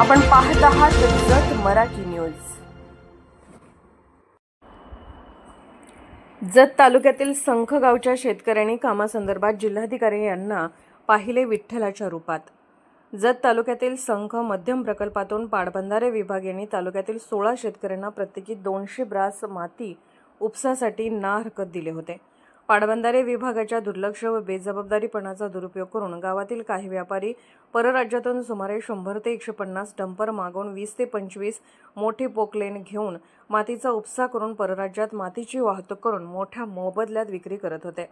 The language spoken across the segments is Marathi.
आपण पाहत आहात जत मराठी न्यूज. जत तालुक्यातील संख गावच्या शेतकऱ्यांनी कामासंदर्भात जिल्हाधिकारी यांना पाहिले विठ्ठलाच्या रूपात. जत तालुक्यातील संख मध्यम प्रकल्पातून पाटबंधारे विभाग यांनी तालुक्यातील सोळा शेतकऱ्यांना प्रत्येकी दोनशे ब्रास माती उपसासाठी ना हरकत दिले होते. पाटबंधारे विभागाच्या दुर्लक्ष व बेजबाबदारीपणाचा दुरुपयोग करून गावातील काही व्यापारी परराज्यातून सुमारे शंभर ते एकशे पन्नास डंपर मागवून वीस ते पंचवीस मोठी पोकलेन घेऊन मातीचा उपसा करून परराज्यात मातीची वाहतूक करून मोठ्या मोबदल्यात विक्री करत होते.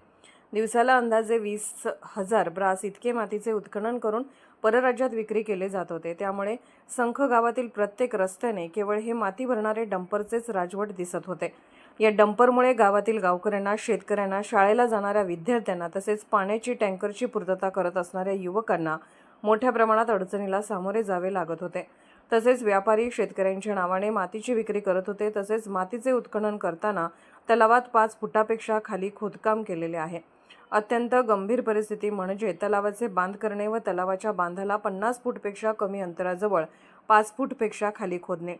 दिवसाला अंदाजे वीस हजार ब्रास इतके मातीचे उत्खनन करून परराज्यात विक्री केले जात होते. त्यामुळे संख गावातील प्रत्येक रस्त्याने केवळ हे माती भरणारे डंपरचेच राजवट दिसत होते. या डंपरमुळे गावातील गावकऱ्यांना शेतकऱ्यांना शाळेला जाणाऱ्या विद्यार्थ्यांना तसेच पाण्याची टँकरची पूर्तता करत असणाऱ्या युवकांना मोठ्या प्रमाणात अडचणीला सामोरे जावे लागत होते. तसेच व्यापारी शेतकऱ्यांच्या नावाने मातीची विक्री करत होते. तसेच मातीचे उत्खनन करताना तलावात पाच फुटापेक्षा खाली खोदकाम केलेले आहे. अत्यंत गंभीर परिस्थिती म्हणजे तलावाचे बांध करणे व तलावाच्या बांधाला पन्नास फूटपेक्षा कमी अंतराजवळ पाच फूटपेक्षा खाली खोदणे.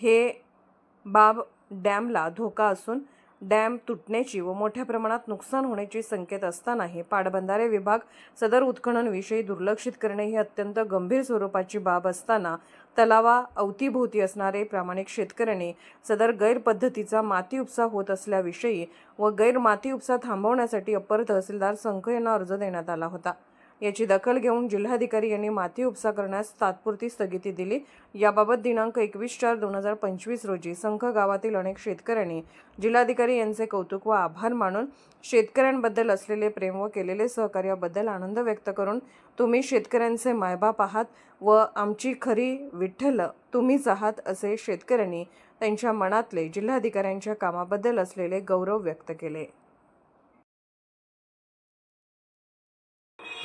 हे बाब डॅमला धोका असून डॅम तुटण्याची व मोठ्या प्रमाणात नुकसान होण्याची संकेत असतानाही पाटबंधारे विभाग सदर उत्खननविषयी दुर्लक्षित करणे ही अत्यंत गंभीर स्वरूपाची बाब असताना तलावा अवतीभोवती असणारे प्रामाणिक शेतकऱ्यांनी सदर गैरपद्धतीचा माती उपसा होत असल्याविषयी व गैर माती उपसा थांबवण्यासाठी अप्पर तहसीलदार संख यांना अर्ज देण्यात आला होता. याची दखल घेऊन जिल्हाधिकारी यांनी माती उपसा करण्यास तात्पुरती स्थगिती दिली. याबाबत दिनांक एकवीस चार दोन हजार पंचवीस रोजी संख गावातील अनेक शेतकऱ्यांनी जिल्हाधिकारी यांचे कौतुक व आभार मानून शेतकऱ्यांबद्दल असलेले प्रेम व केलेले सहकार्याबद्दल आनंद व्यक्त करून तुम्ही शेतकऱ्यांचे मायबाप आहात व आमची खरी विठ्ठल तुम्हीच आहात असे शेतकऱ्यांनी त्यांच्या मनातले जिल्हाधिकाऱ्यांच्या कामाबद्दल असलेले गौरव व्यक्त केले.